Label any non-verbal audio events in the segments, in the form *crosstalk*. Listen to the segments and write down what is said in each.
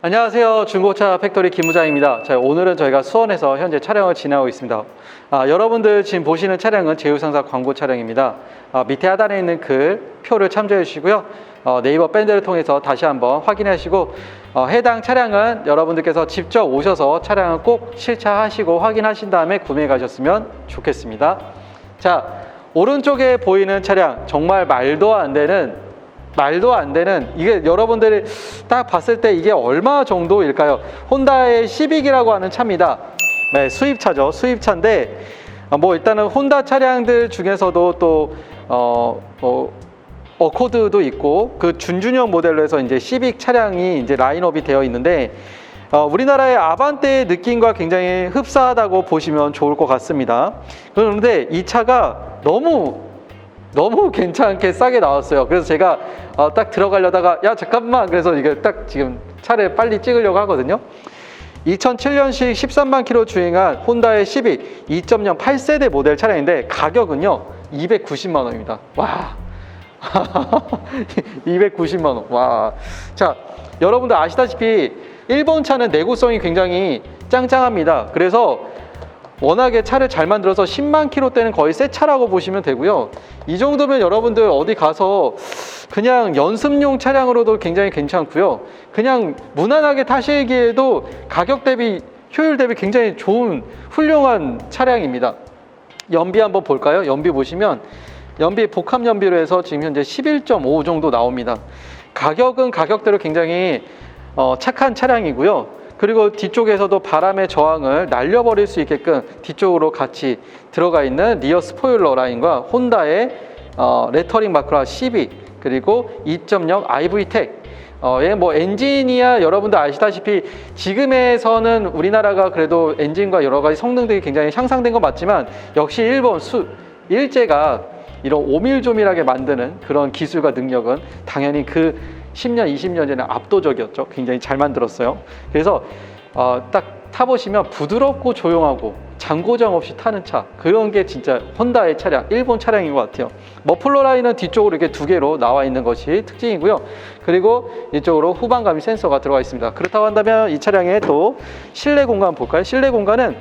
안녕하세요. 중고차 팩토리 김부장입니다. 자, 오늘은 저희가 수원에서 현재 촬영을 진행하고 있습니다. 아, 여러분들 지금 보시는 차량은 제휴상사 광고 차량입니다. 아, 밑에 하단에 있는 글 표를 참조해 주시고요. 어, 네이버 밴드를 통해서 다시 한번 확인하시고 어, 해당 차량은 여러분들께서 직접 오셔서 차량을 꼭 실차하시고 확인하신 다음에 구매해 가셨으면 좋겠습니다. 자, 오른쪽에 보이는 차량 정말 말도 안 되는 말도 안 되는 이게 여러분들이 딱 봤을 때 이게 얼마 정도일까요? 혼다의 시빅이라고 하는 차입니다. 네, 수입차죠. 수입차인데 어, 뭐 일단은 혼다 차량들 중에서도 또 어, 어, 어코드도 있고 그 준준형 모델로 해서 이제 시빅 차량이 이제 라인업이 되어 있는데 어, 우리나라의 아반떼의 느낌과 굉장히 흡사하다고 보시면 좋을 것 같습니다. 그런데 이 차가 너무 너무 괜찮게 싸게 나왔어요. 그래서 제가 어, 딱 들어가려다가 야 잠깐만 그래서 이게 딱 지금 차를 빨리 찍으려고 하거든요. 2007년식 13만 킬로 주행한 혼다의 시빅 2.0 8세대 모델 차량인데 가격은요 290만 원입니다. 와. *laughs* 290만 원. 와. 자, 여러분들 아시다시피 일본 차는 내구성이 굉장히 짱짱합니다. 그래서 워낙에 차를 잘 만들어서 10만 킬로대는 거의 새 차라고 보시면 되고요. 이 정도면 여러분들 어디 가서 그냥 연습용 차량으로도 굉장히 괜찮고요. 그냥 무난하게 타시기에도 가격 대비 효율 대비 굉장히 좋은 훌륭한 차량입니다. 연비 한번 볼까요? 연비 보시면 연비 복합 연비로 해서 지금 현재 11.5 정도 나옵니다. 가격은 가격대로 굉장히 어, 착한 차량이고요. 그리고 뒤쪽에서도 바람의 저항을 날려버릴 수 있게끔 뒤쪽으로 같이 들어가 있는 리어 스포일러 라인과 혼다의 어, 레터링 마크라 CB 그리고 2.0 IV텍 어, 예, 뭐 엔진이야 여러분들 아시다시피 지금에서는 우리나라가 그래도 엔진과 여러 가지 성능들이 굉장히 향상된 건 맞지만 역시 일본 수 일제가 이런 오밀조밀하게 만드는 그런 기술과 능력은 당연히 그 10년, 20년 전에 압도적이었죠. 굉장히 잘 만들었어요. 그래서 어, 딱 타보시면 부드럽고 조용하고 장고장 없이 타는 차 그런 게 진짜 혼다의 차량, 일본 차량인 것 같아요. 머플러 라인은 뒤쪽으로 이렇게 두 개로 나와 있는 것이 특징이고요. 그리고 이쪽으로 후방감이 센서가 들어가 있습니다. 그렇다고 한다면 이 차량의 또 실내 공간 볼까요? 실내 공간은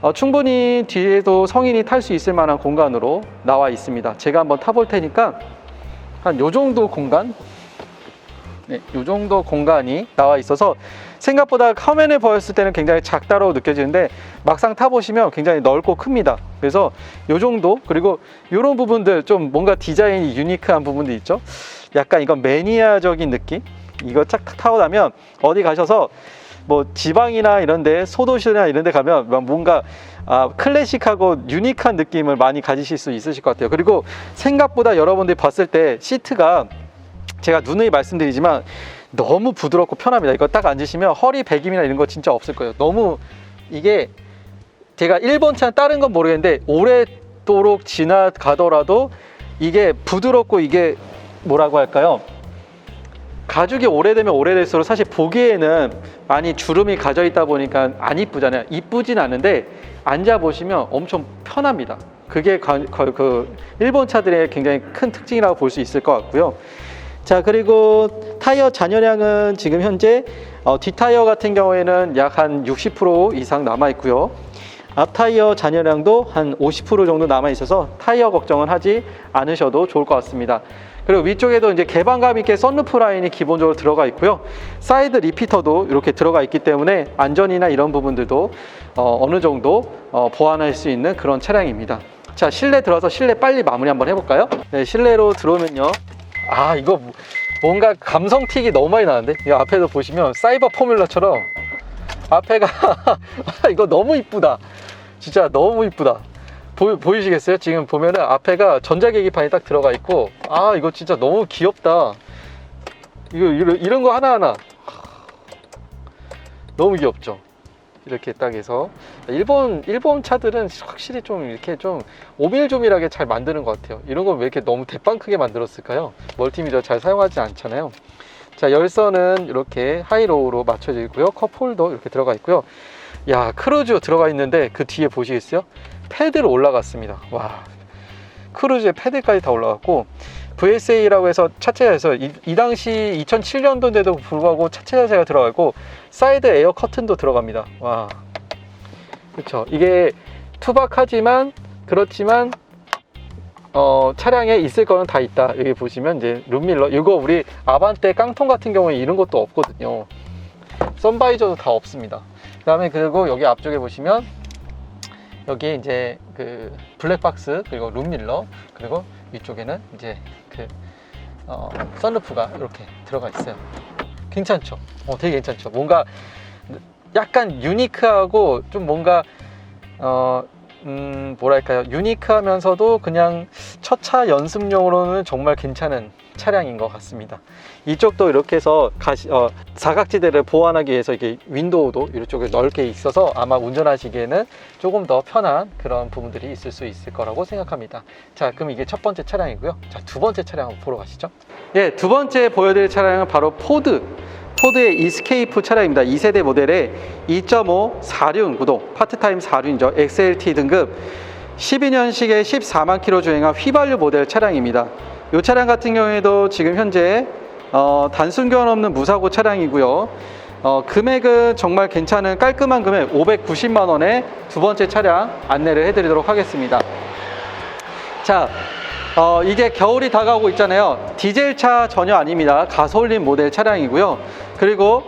어, 충분히 뒤에도 성인이 탈 수 있을 만한 공간으로 나와 있습니다. 제가 한번 타볼 테니까 한 요 정도 공간 네, 이 정도 공간이 나와 있어서 생각보다 화면에 보였을 때는 굉장히 작다고 느껴지는데 막상 타보시면 굉장히 넓고 큽니다. 그래서 이 정도 그리고 이런 부분들 좀 뭔가 디자인이 유니크한 부분도 있죠. 약간 이건 매니아적인 느낌. 이거 chắc 타고 나면 어디 가셔서 뭐 지방이나 이런데 소도시나 이런데 가면 뭔가 아, 클래식하고 유니크한 느낌을 많이 가지실 수 있으실 것 같아요. 그리고 생각보다 여러분들이 봤을 때 시트가 제가 누누이 말씀드리지만 너무 부드럽고 편합니다. 이거 딱 앉으시면 허리 배김이나 이런 거 진짜 없을 거예요. 너무 이게 제가 1번 차는 다른 건 모르겠는데 오랫도록 지나가더라도 이게 부드럽고 이게 뭐라고 할까요? 가죽이 오래되면 오래될수록 사실 보기에는 많이 주름이 가져 있다 보니까 안 이쁘잖아요. 이쁘진 않은데 앉아 보시면 엄청 편합니다. 그게 그 일본 차들의 굉장히 큰 특징이라고 볼 수 있을 것 같고요. 자 그리고 타이어 잔여량은 지금 현재 어, 뒷 타이어 같은 경우에는 약 한 60% 이상 남아 있고요. 앞 타이어 잔여량도 한 50% 정도 남아 있어서 타이어 걱정은 하지 않으셔도 좋을 것 같습니다. 그리고 위쪽에도 이제 개방감 있게 썬루프 라인이 기본적으로 들어가 있고요. 사이드 리피터도 이렇게 들어가 있기 때문에 안전이나 이런 부분들도 어, 느 정도 어, 보완할 수 있는 그런 차량입니다. 자 실내 들어서 실내 빨리 마무리 한번 해볼까요? 네 실내로 들어오면요. 아 이거 뭐- 뭔가 감성 틱이 너무 많이 나는데? 이 앞에도 보시면 사이버 포뮬러처럼 앞에가 *laughs* 이거 너무 이쁘다. 진짜 너무 이쁘다. 보, 보이시겠어요? 지금 보면은 앞에가 전자계기판이 딱 들어가 있고 아 이거 진짜 너무 귀엽다. 이거 이런 거 하나하나. 너무 귀엽죠 이렇게 딱 해서 일본 일본 차들은 확실히 좀 이렇게 좀 오밀조밀하게 잘 만드는 것 같아요. 이런 건 왜 이렇게 너무 대빵 크게 만들었을까요? 멀티미디어 잘 사용하지 않잖아요. 자 열선은 이렇게 하이로우로 맞춰져 있고요. 컵홀더 이렇게 들어가 있고요. 야 크루즈 들어가 있는데 그 뒤에 보시겠어요? 패드로 올라갔습니다. 와 크루즈에 패드까지 다 올라갔고 VSA라고 해서 차체 자세에서 이, 이 당시 2007년도인데도 불구하고 차체 자세가 들어가고 사이드 에어 커튼도 들어갑니다. 와, 그렇죠. 이게 투박하지만 그렇지만 어, 차량에 있을 거는 다 있다. 여기 보시면 이제 룸밀러. 이거 우리 아반떼 깡통 같은 경우에 이런 것도 없거든요. 선바이저도 다 없습니다. 그 다음에 그리고 여기 앞쪽에 보시면 여기 이제 그 블랙박스 그리고 룸밀러 그리고 위쪽에는 이제 그 어, 선루프가 이렇게 들어가 있어요. 괜찮죠? 어, 되게 괜찮죠? 뭔가 약간 유니크하고 좀 뭔가 어, 음, 뭐랄까요. 유니크하면서도 그냥 첫차 연습용으로는 정말 괜찮은 차량인 것 같습니다. 이쪽도 이렇게 해서 가시, 어, 사각지대를 보완하기 위해서 이게 윈도우도 이쪽에 넓게 있어서 아마 운전하시기에는 조금 더 편한 그런 부분들이 있을 수 있을 거라고 생각합니다. 자, 그럼 이게 첫 번째 차량이고요. 자, 두 번째 차량 보러 가시죠. 예, 두 번째 보여드릴 차량은 바로 포드. 포드의 이스케이프 차량입니다. 2세대 모델의 2.5 4륜 구동, 파트타임 4륜이죠. XLT 등급 12년식의 14만 킬로 주행한 휘발유 모델 차량입니다. 이 차량 같은 경우에도 지금 현재 어, 단순 교환 없는 무사고 차량이고요. 어, 금액은 정말 괜찮은 깔끔한 금액 590만 원에 두 번째 차량 안내를 해드리도록 하겠습니다. 자, 어, 이게 겨울이 다가오고 있잖아요. 디젤 차 전혀 아닙니다. 가솔린 모델 차량이고요. 그리고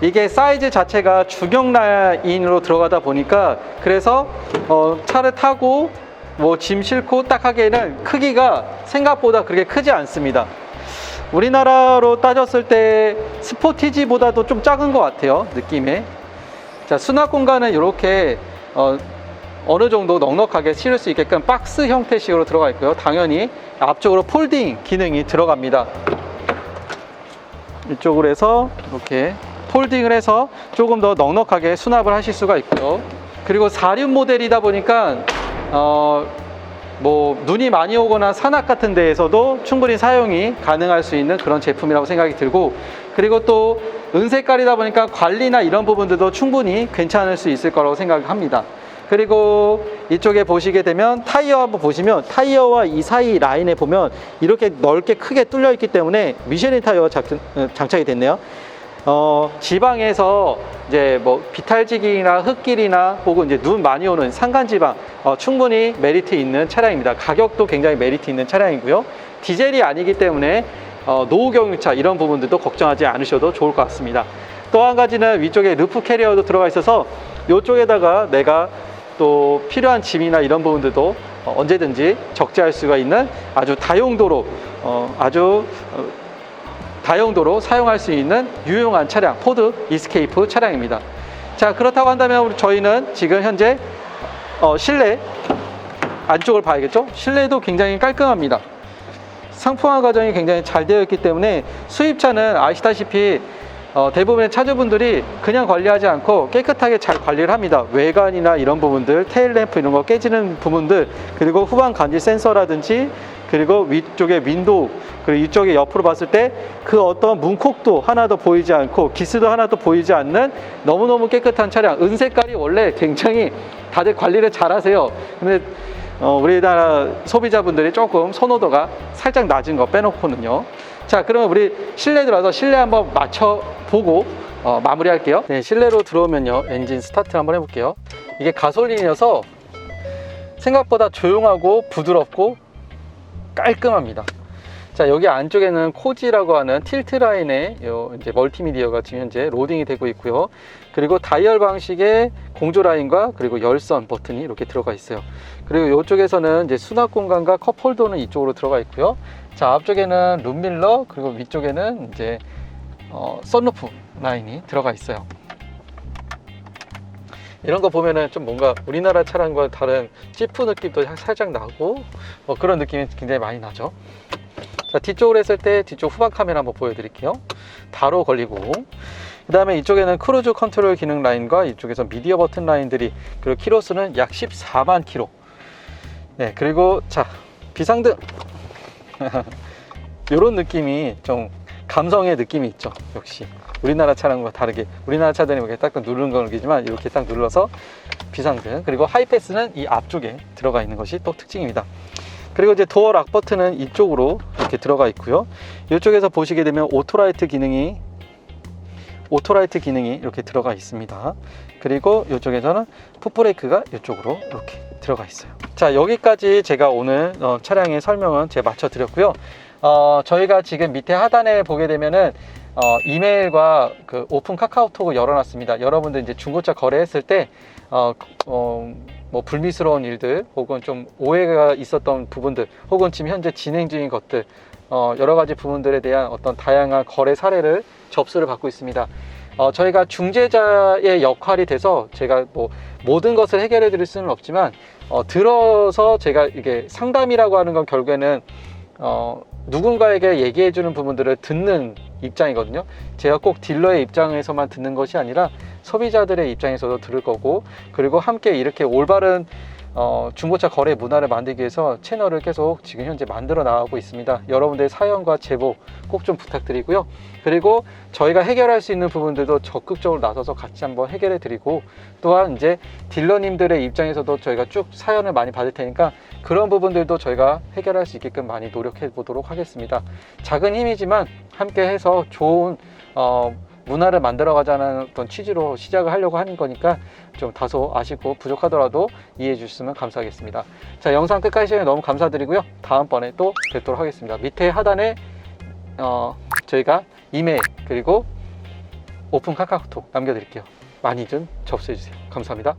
이게 사이즈 자체가 중형 라인으로 들어가다 보니까 그래서 어, 차를 타고 뭐 짐 싣고 딱 하기에는 크기가 생각보다 그렇게 크지 않습니다. 우리나라로 따졌을 때 스포티지보다도 좀 작은 것 같아요. 느낌에. 자, 수납 공간은 이렇게 어, 어느 정도 넉넉하게 실을 수 있게끔 박스 형태식으로 들어가 있고요. 당연히 앞쪽으로 폴딩 기능이 들어갑니다. 이쪽으로 해서 이렇게 폴딩을 해서 조금 더 넉넉하게 수납을 하실 수가 있고요. 그리고 4륜 모델이다 보니까 어, 뭐 눈이 많이 오거나 산악 같은 데에서도 충분히 사용이 가능할 수 있는 그런 제품이라고 생각이 들고 그리고 또 은색깔이다 보니까 관리나 이런 부분들도 충분히 괜찮을 수 있을 거라고 생각합니다. 그리고 이쪽에 보시게 되면 타이어 한번 보시면 타이어와 이 사이 라인에 보면 이렇게 넓게 크게 뚫려 있기 때문에 미쉐린 타이어가 작- 어, 장착이 됐네요. 어, 지방에서 이제 뭐 비탈지기나 흙길이나 혹은 이제 눈 많이 오는 산간지방 어, 충분히 메리트 있는 차량입니다. 가격도 굉장히 메리트 있는 차량이고요. 디젤이 아니기 때문에 어, 노후 경유차 이런 부분들도 걱정하지 않으셔도 좋을 것 같습니다. 또 한 가지는 위쪽에 루프 캐리어도 들어가 있어서 이쪽에다가 내가 또 필요한 짐이나 이런 부분들도 어, 언제든지 적재할 수가 있는 아주 다용도로 어, 아주 어, 다용도로 사용할 수 있는 유용한 차량 포드 이스케이프 차량입니다. 자 그렇다고 한다면 저희는 지금 현재 어, 실내 안쪽을 봐야겠죠? 실내도 굉장히 깔끔합니다. 상품화 과정이 굉장히 잘 되어 있기 때문에 수입차는 아시다시피 어, 대부분의 차주분들이 그냥 관리하지 않고 깨끗하게 잘 관리를 합니다. 외관이나 이런 부분들, 테일램프 이런 거 깨지는 부분들, 그리고 후방 간지 센서라든지, 그리고 위쪽에 윈도우, 그리고 이쪽에 옆으로 봤을 때 그 어떤 문콕도 하나도 보이지 않고 기스도 하나도 보이지 않는 너무너무 깨끗한 차량. 은색깔이 원래 굉장히 다들 관리를 잘 하세요. 근데 어, 우리나라 소비자분들이 조금 선호도가 살짝 낮은 거 빼놓고는요. 자, 그러면 우리 실내 들어와서 실내 한번 맞춰보고 어, 마무리할게요. 네, 실내로 들어오면요. 엔진 스타트 한번 해볼게요. 이게 가솔린이어서 생각보다 조용하고 부드럽고 깔끔합니다. 자, 여기 안쪽에는 코지라고 하는 틸트 라인의 요 이제 멀티미디어가 지금 현재 로딩이 되고 있고요. 그리고 다이얼 방식의 공조 라인과 그리고 열선 버튼이 이렇게 들어가 있어요. 그리고 이쪽에서는 이제 수납 공간과 컵홀더는 이쪽으로 들어가 있고요. 자, 앞쪽에는 룸밀러 그리고 위쪽에는 이제 어, 썬루프 라인이 들어가 있어요. 이런 거 보면은 좀 뭔가 우리나라 차량과 다른 지프 느낌도 살짝 나고 뭐 그런 느낌이 굉장히 많이 나죠. 자, 뒤쪽으로 했을 때 뒤쪽 후방 카메라 한번 보여드릴게요. 바로 걸리고 그 다음에 이쪽에는 크루즈 컨트롤 기능 라인과 이쪽에서 미디어 버튼 라인들이 그리고 키로수는 약 14만 키로 네 그리고 자 비상등 *laughs* 이런 느낌이 좀 감성의 느낌이 있죠 역시 우리나라 차량과 다르게 우리나라 차들이 이렇게 딱 누르는 건 느끼지만 이렇게 딱 눌러서 비상등 그리고 하이패스는 이 앞쪽에 들어가 있는 것이 또 특징입니다 그리고 이제 도어 락 버튼은 이쪽으로 이렇게 들어가 있고요. 이쪽에서 보시게 되면 오토라이트 기능이 오토라이트 기능이 이렇게 들어가 있습니다. 그리고 이쪽에서는 풋브레이크가 이쪽으로 이렇게 들어가 있어요. 자 여기까지 제가 오늘 어, 차량의 설명은 제가 마쳐 드렸고요. 어, 저희가 지금 밑에 하단에 보게 되면은 어, 이메일과 그 오픈 카카오톡을 열어놨습니다. 여러분들 이제 중고차 거래했을 때 어, 어, 뭐 불미스러운 일들 혹은 좀 오해가 있었던 부분들 혹은 지금 현재 진행 중인 것들 어, 여러 가지 부분들에 대한 어떤 다양한 거래 사례를 접수를 받고 있습니다. 어, 저희가 중재자의 역할이 돼서 제가 뭐 모든 것을 해결해 드릴 수는 없지만 어, 들어서 제가 이게 상담이라고 하는 건 결국에는 어, 누군가에게 얘기해 주는 부분들을 듣는 입장이거든요. 제가 꼭 딜러의 입장에서만 듣는 것이 아니라 소비자들의 입장에서도 들을 거고 그리고 함께 이렇게 올바른 어, 중고차 거래 문화를 만들기 위해서 채널을 계속 지금 현재 만들어 나가고 있습니다. 여러분들의 사연과 제보 꼭 좀 부탁드리고요. 그리고 저희가 해결할 수 있는 부분들도 적극적으로 나서서 같이 한번 해결해 드리고 또한 이제 딜러님들의 입장에서도 저희가 쭉 사연을 많이 받을 테니까 그런 부분들도 저희가 해결할 수 있게끔 많이 노력해 보도록 하겠습니다. 작은 힘이지만 함께 해서 좋은 어, 문화를 만들어 가자는 어떤 취지로 시작을 하려고 하는 거니까 좀 다소 아쉽고 부족하더라도 이해해 주셨으면 감사하겠습니다. 자, 영상 끝까지 시청해 너무 감사드리고요. 다음번에 또 뵙도록 하겠습니다. 밑에 하단에 어, 저희가 이메일 그리고 오픈 카카오톡 남겨드릴게요. 많이 좀 접수해 주세요. 감사합니다.